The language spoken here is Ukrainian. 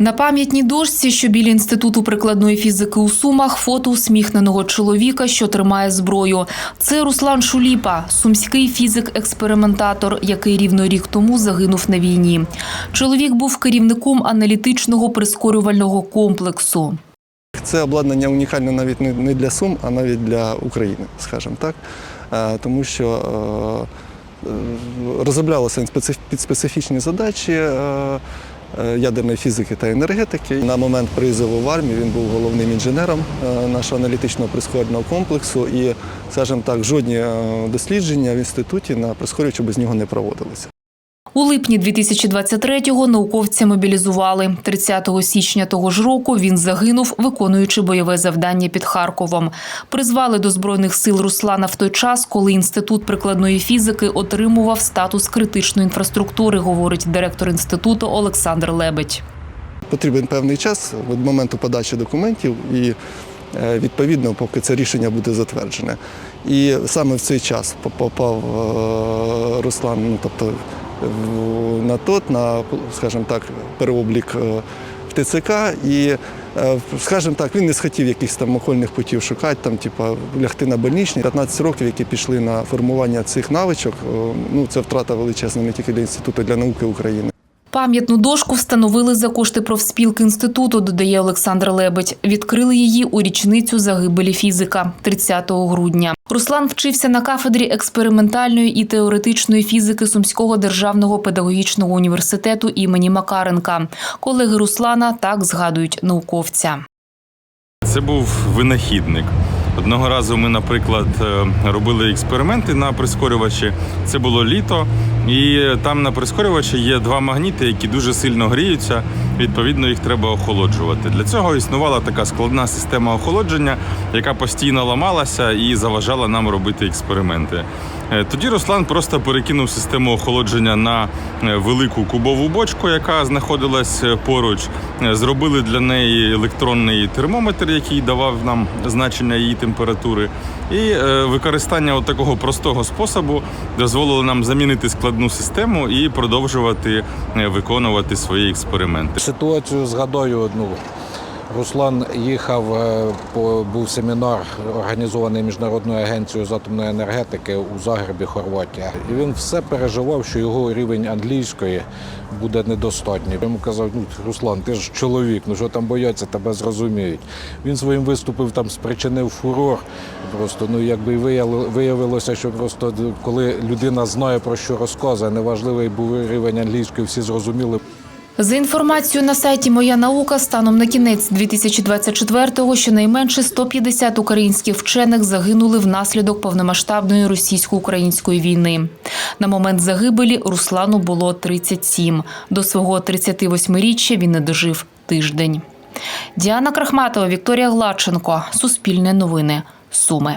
На пам'ятній дошці, що біля інституту прикладної фізики у Сумах, фото усміхненого чоловіка, що тримає зброю. Це Руслан Шуліпа, сумський фізик-експериментатор, який рівно рік тому загинув на війні. Чоловік був керівником аналітичного прискорювального комплексу. Це обладнання унікальне навіть не для Сум, а навіть для України, скажімо так. Е, Тому що е, е, розроблялося під специфічні задачі ядерної фізики та енергетики. На момент призову в армію він був головним інженером е, нашого аналітичного прискорювального комплексу. І, скажімо так, жодні е, дослідження в інституті на прискорювачу без нього не проводилися. У липні 2023-го науковця мобілізували. 30 січня того ж року він загинув, виконуючи бойове завдання під Харковом. Призвали до збройних сил Руслана в той час, коли інститут прикладної фізики отримував статус критичної інфраструктури, говорить директор інституту Олександр Лебедь. Потрібен певний час від моменту подачі документів і е, відповідно, поки це рішення буде затверджене. І саме в цей час попав е, Руслан, ну тобто на ТОТ, на, скажімо так, переоблік е, в ТЦК. І, е, скажімо так, він не схотів якихось там окольних путів шукати, там, типа, лягти на больничні. 15 років, які пішли на формування цих навичок, е, ну, це втрата величезна не тільки для інституту, для науки України. Пам'ятну дошку встановили за кошти профспілки інституту, додає Олександр Лебедь. Відкрили її у річницю загибелі фізика 30 грудня. Руслан вчився на кафедрі експериментальної і теоретичної фізики Сумського державного педагогічного університету імені Макаренка. Колеги Руслана так згадують науковця. Це був винахідник. Одного разу ми, наприклад, е, робили експерименти на прискорювачі. Це було літо, і там на прискорювачі є два магніти, які дуже сильно гріються. Відповідно, їх треба охолоджувати. Для цього існувала така складна система охолодження, яка постійно ламалася і заважала нам робити експерименти. Е, Тоді Руслан просто перекинув систему охолодження на е, велику кубову бочку, яка знаходилась е, поруч. Зробили для неї електронний термометр, який давав нам значення її температури. І використання от такого простого способу дозволило нам замінити складну систему і продовжувати виконувати свої експерименти. Ситуацію з гадою. Ну, Руслан їхав, е, був семінар, організований Міжнародною агенцією з атомної енергетики у Загребі, Хорватія. І він все переживав, що його рівень англійської буде недостатній. Йому казав, ну Руслан, ти ж чоловік, ну що там бояться, тебе зрозуміють. Він своїм виступом там спричинив фурор. Просто ну якби виявилося, що просто коли людина знає про що розказує, неважливий був рівень англійської, всі зрозуміли. За інформацією на сайті Моя наука станом на кінець 2024-го щонайменше 150 українських вчених загинули внаслідок повномасштабної російсько-української війни. На момент загибелі Руслану було 37. До свого 38-річчя він не дожив тиждень. Діана Крахматова, Вікторія Гладченко. Суспільне новини. Суми.